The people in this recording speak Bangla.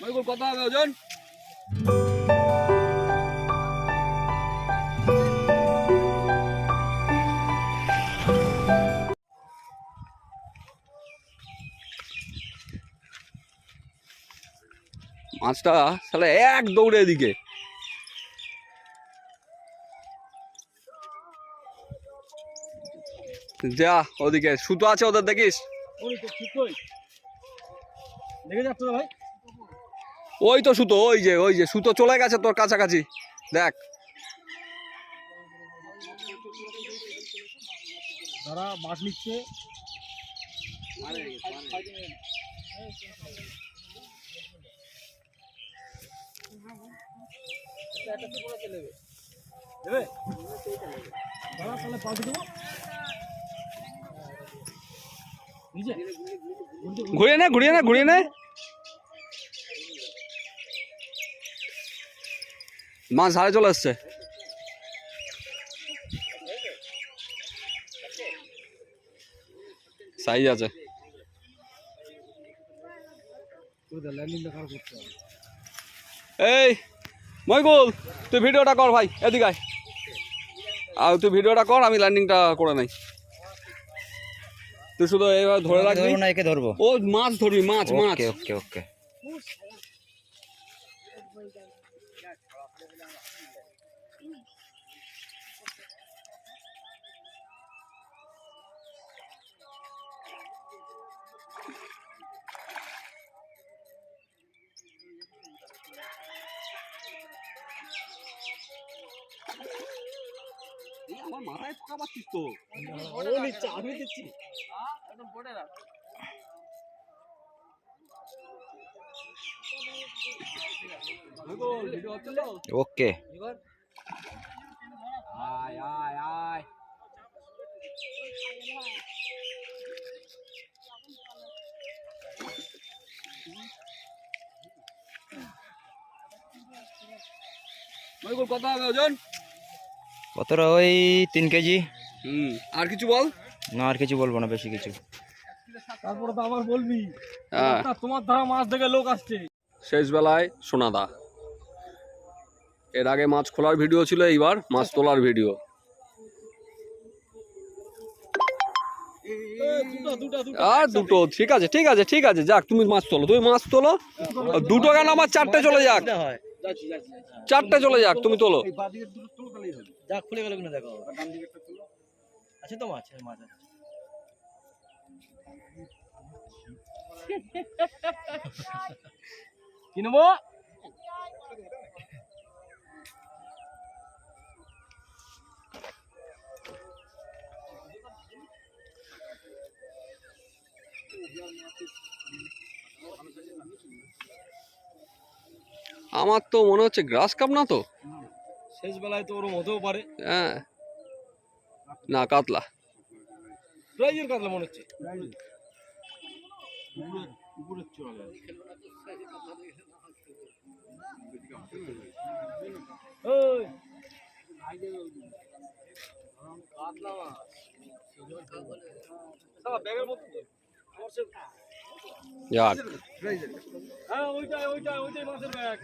মহিবুল কত হবে ওজন মাছটা তাহলে এক দৌড়ে এদিকে যা ওদিকে। সুতো আছে ওদের দেখিস? ওই তো দেখে যাচ্ছে ভাই? ওই তো সুতো ওই যে ওই যে সুতো চলে গেছে তোর কাছাকাছি। দেখ। তারা মাছ নিচ্ছে। দেবে? তাহলে দেবো। ঘুরিয়ে নে ঘুরিয়ে নে ঘুরিয়ে নে। মাছ ধারে চলে এসছে সাইজ আছে। এই মইকুল তুই ভিডিওটা কর ভাই, এদিকে আর তুই ভিডিওটা কর, আমি ল্যান্ডিংটা করে নাই। তুই শুধু এইভাবে ধরে রাখবি? না একে ধরবো। ও মাছ ধরবি মাছ মাছ। ওকে ওকে। ওকে আমার মাথায় পাচ্ছিস তো। ও আমি দিচ্ছি। ভিডিও হচ্ছে তো? ওকে। আয় আয় আয়। কত হবে ওজন? কতটা ওই তিন কেজি। হুম আর কিছু বল? না আর কিছু বলব না বেশি কিছু। তারপরে তো আবার বলবি। হ্যাঁ। তোমার ধারা মাছ দেখে লোক আসছে। শেষ বেলায় সোনাদা এর আগে মাছ খোলার ভিডিও ছিল এইবার মাছ তোলার ভিডিও। দুটো দুটো দুটো। আর দুটো ঠিক আছে ঠিক আছে ঠিক আছে যাক তুমি মাছ তোলো তুমি মাছ তোলো। দুটো কেন আমার চারটে চলে যাক? চারটে চলে যাক তুমি তোলো। এই বাদিকের দুটো তুলো তাহলেই হবে। যা খুলে গেল কিনা দেখো। ডান আছে তো মাছ মাছ কি নেব? আমার তো মনে হচ্ছে গ্রাস কাপ না তো? শেষ বেলায় তো ওরম হতেও পারে। হ্যাঁ। না কাতলা। প্রাইজের কাতলা মনে হচ্ছে। উপরের চলে ওই। কাতলা মাছ ব্যাগের মধ্যে যাক। হ্যাঁ ওইটাই ওইটাই ওইটাই মাছের ব্যাগ।